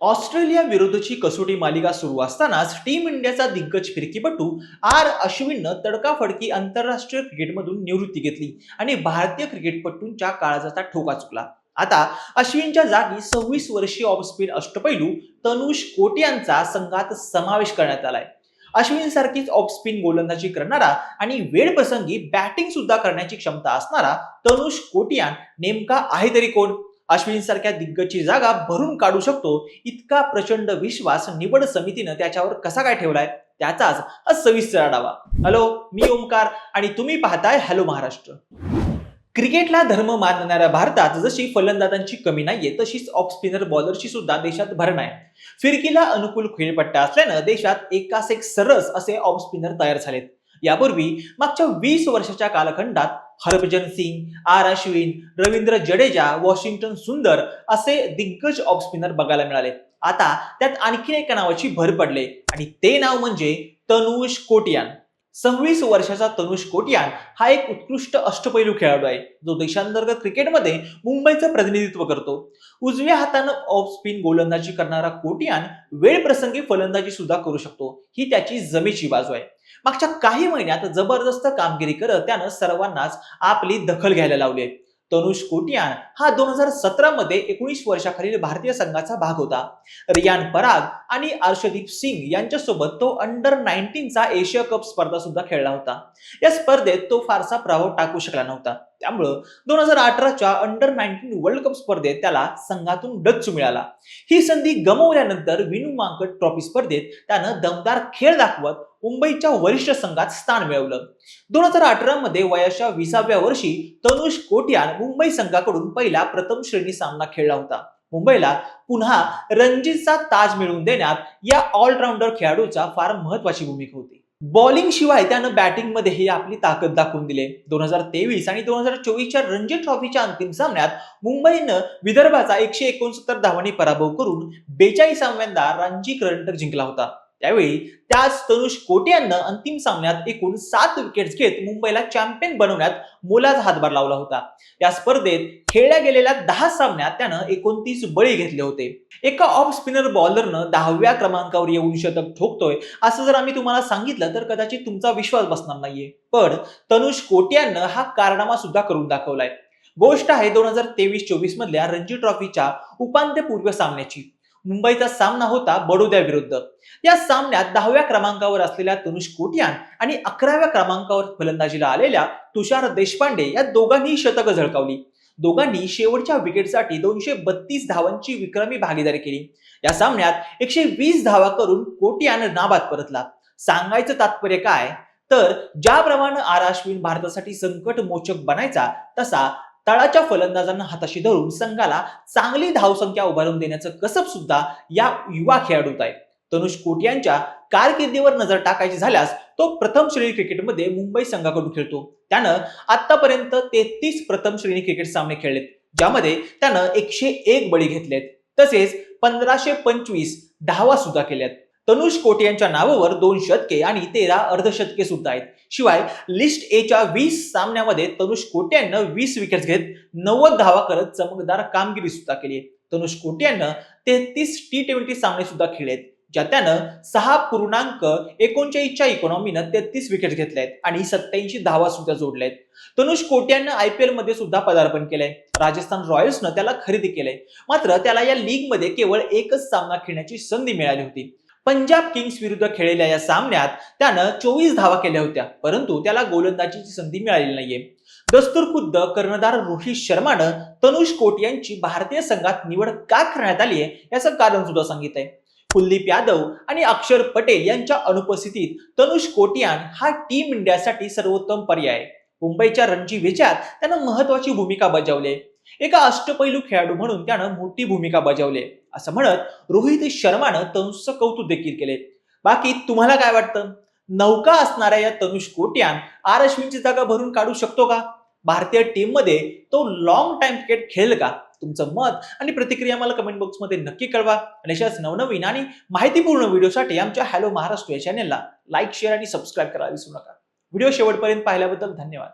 Australia विरुद्धची कसोटी मालिका सुरू असतानाच टीम इंडियाचा दिग्गज फिरकीपटू आर अश्विननं तडकाफडकी आंतरराष्ट्रीय क्रिकेटमधून निवृत्ती घेतली आणि भारतीय क्रिकेटपटूंच्या काळजाचा ठोका चुकला. आता अश्विनच्या जागी सव्वीस वर्षीय ऑफस्पिन अष्टपैलू तनुष कोटियांचा संघात समावेश करण्यात आलाय. अश्विन सारखीच ऑफस्पिन गोलंदाजी करणारा आणि वेळ प्रसंगी बॅटिंग सुद्धा करण्याची क्षमता असणारा तनुष कोटियान नेमका आहे तरी कोण? अश्विनसारख्या दिग्गजची जागा भरून काढू शकतो. इतका प्रचंड विश्वास निवड समितीनं त्याच्यावर कसा काय ठेवलाय? त्याचाच हा सविस्तर आढावा. हॅलो मी ओमकार आणि तुम्ही पाहताय हॅलो महाराष्ट्र. क्रिकेटला धर्म मानणाऱ्या भारतात जशी फलंदाजांची कमी नाहीये तशीच ऑफ स्पिनर बॉलरची सुद्धा देशात भरण आहे फिरकीला अनुकूल खेळपट्टा असल्यानं देशात एकास एक सरस असे ऑफ स्पिनर तयार झालेत. यापूर्वी मागच्या वीस वर्षाच्या कालखंडात हरभजन सिंग आर अश्विन रवींद्र जडेजा वॉशिंग्टन सुंदर असे दिग्गज ऑफ स्पिनर बघायला मिळाले. आता त्यात आणखीन एका नावाची भर पडले आणि ते नाव म्हणजे तनुष कोटियान. सव्वीस वर्षाचा तनुष कोटियान हा एक उत्कृष्ट अष्टपैलू खेळाडू आहे. जो देशांतर्गत क्रिकेटमध्ये मुंबईचं प्रतिनिधित्व करतो. उजव्या हातानं ऑफ स्पिन गोलंदाजी करणारा कोटियान वेळ प्रसंगी फलंदाजी सुद्धा करू शकतो. ही त्याची जमेची बाजू आहे. मागच्या काही महिन्यात जबरदस्त कामगिरी करत त्यानं सर्वांनाच आपली दखल घ्यायला लावली आहे. तनुष कोटियान हा दोन हजार सतरा मध्ये एकोणीस वर्षाखालील भारतीय संघाचा भाग होता. रियान पराग आणि अर्षदीप सिंग यांच्यासोबत तो अंडर नाईन्टीनचा एशिया कप स्पर्धा सुद्धा खेळला होता. या स्पर्धेत तो फारसा प्रभाव टाकू शकला नव्हता. त्यामुळं दोन हजार अठराच्या अंडर नाईन्टीन वर्ल्ड कप स्पर्धेत त्याला संघातून डच्चू मिळाला. ही संधी गमावल्यानंतर विनू मांकड ट्रॉफी स्पर्धेत त्यानं दमदार खेळ दाखवत मुंबईच्या वरिष्ठ संघात स्थान मिळवलं. दोन हजार अठरा मध्ये वयाच्या विसाव्या वर्षी तनुष कोटियान मुंबई संघाकडून पहिला प्रथम श्रेणी सामना खेळला होता. मुंबईला पुन्हा रणजितचा ताज मिळवून देण्यात या ऑलराऊंडर खेळाडूचा फार महत्वाची भूमिका होती. बॉलिंग शिवाय त्यानं बॅटिंगमध्ये आपली ताकद दाखवून दिली. दोन हजार तेवीस आणि दोन हजार चोवीसच्या रणजी ट्रॉफीच्या अंतिम सामन्यात मुंबईनं विदर्भाचा एकशे एकोणसत्तर धावांनी पराभव करून बेचाळीसाव्यांदा रणजी करंडक जिंकला होता. त्यावेळी त्याच तनुष कोटे यांना अंतिम सामन्यात एकूण सात विकेट्स घेत मुंबईला चॅम्पियन बनवण्यात मोलाचा हातभार लावला होता. या स्पर्धेत खेळल्या गेलेल्या दहा सामन्यात त्यानं एकोणतीस बळी घेतले होते. एका ऑफ स्पिनर बॉलरनं दहाव्या क्रमांकावर येऊन शतक ठोकतोय असं जर आम्ही तुम्हाला सांगितलं तर कदाचित तुमचा विश्वास बसणार नाहीये. पण तनुष कोट्यानं हा कारनामा सुद्धा करून दाखवलाय. गोष्ट आहे दोन हजार तेवीस चोवीस मधल्या रणजी ट्रॉफीच्या उपांत्यपूर्व सामन्याची. मुंबईचा सामना होता बडोद्या विरुद्ध. या सामन्यात दहाव्या क्रमांकावर असलेल्या तनुष कोटियान आणि अकराव्या क्रमांकावर फलंदाजीला आलेल्या तुषार देशपांडे या दोघांनी शतकं झळकावली. दोघांनी शेवटच्या विकेटसाठी दोनशे बत्तीस धावांची विक्रमी भागीदारी केली. या सामन्यात एकशे वीस धावा करून कोटियान नाबाद परतला. सांगायचं तात्पर्य काय? तर ज्याप्रमाणे आर अश्विन भारतासाठी संकट मोचक बनायचा तसा तळाच्या फलंदाजांना हाताशी धरून संघाला चांगली धावसंख्या उभारून देण्याचं कसब सुद्धा या युवा खेळाडूत आहे. तनुष कोटियांच्या कारकिर्दीवर नजर टाकायची झाल्यास तो प्रथम श्रेणी क्रिकेटमध्ये मुंबई संघाकडून खेळतो. त्यानं आतापर्यंत तेहतीस प्रथम श्रेणी क्रिकेट सामने खेळलेत ज्यामध्ये त्यानं एकशे एक बळी घेतलेत. तसेच पंधराशे पंचवीस धावा सुद्धा केल्यात. तनुष कोटे यांच्या नावावर दोन शतके आणि तेरा अर्धशतके सुद्धा आहेत. शिवाय लिस्ट एच्या वीस सामन्यामध्ये तनुष कोटे यानं वीस विकेट घेत नव्वद धावा करत चमकदार कामगिरी सुद्धा केली आहे. तनुष कोटे यानं तेहतीस टी ट्वेंटी सामने सुद्धा खेळलेत ज्या त्यानं सहा पूर्णांक एकोणचाळीसच्या इकॉनॉमीनं तेहतीस विकेट घेतल्या आहेत आणि सत्याऐंशी धावा सुद्धा जोडल्या आहेत. तनुष कोट्यानं आय पी एलमध्ये सुद्धा पदार्पण केलंय. राजस्थान रॉयल्सनं त्याला खरेदी केलंय. मात्र त्याला या लीगमध्ये केवळ एकच सामना खेळण्याची संधी मिळाली होती. पंजाब किंग्स विरुद्ध खेळलेल्या या सामन्यात त्यानं चोवीस धावा केल्या होत्या परंतु त्याला गोलंदाजीची संधी मिळालेली नाहीये. दस्तूर खुद्द कर्णधार रोहित शर्मानं तनुष कोट यांची भारतीय संघात निवड का करण्यात आली आहे याचं कारण सुद्धा सांगितलंय. कुलदीप यादव आणि अक्षर पटेल यांच्या अनुपस्थितीत तनुष कोटियान हा टीम इंडियासाठी सर्वोत्तम पर्याय मुंबईच्या रणजी विजयात त्यानं महत्वाची भूमिका बजावली एका अष्टपैलू खेळाडू म्हणून त्यानं मोठी भूमिका बजावली. असं म्हणत रोहित शर्मानं तनुषचं कौतुक देखील केले. बाकी तुम्हाला काय वाटतं? नौका असणाऱ्या या तनुष कोट्यान आर अश्विनची जागा भरून काढू शकतो का? भारतीय टीममध्ये तो लॉंग टाइम क्रिकेट खेळेल का? तुमचं मत आणि प्रतिक्रिया मला कमेंट बॉक्समध्ये नक्की कळवा. आणि अशाच नवनवीन आणि माहितीपूर्ण व्हिडिओसाठी आमच्या हॅलो महाराष्ट्र या चॅनेलला लाईक शेअर आणि सबस्क्राईब करायला विसरू नका. व्हिडिओ शेवटपर्यंत पाहिल्याबद्दल धन्यवाद.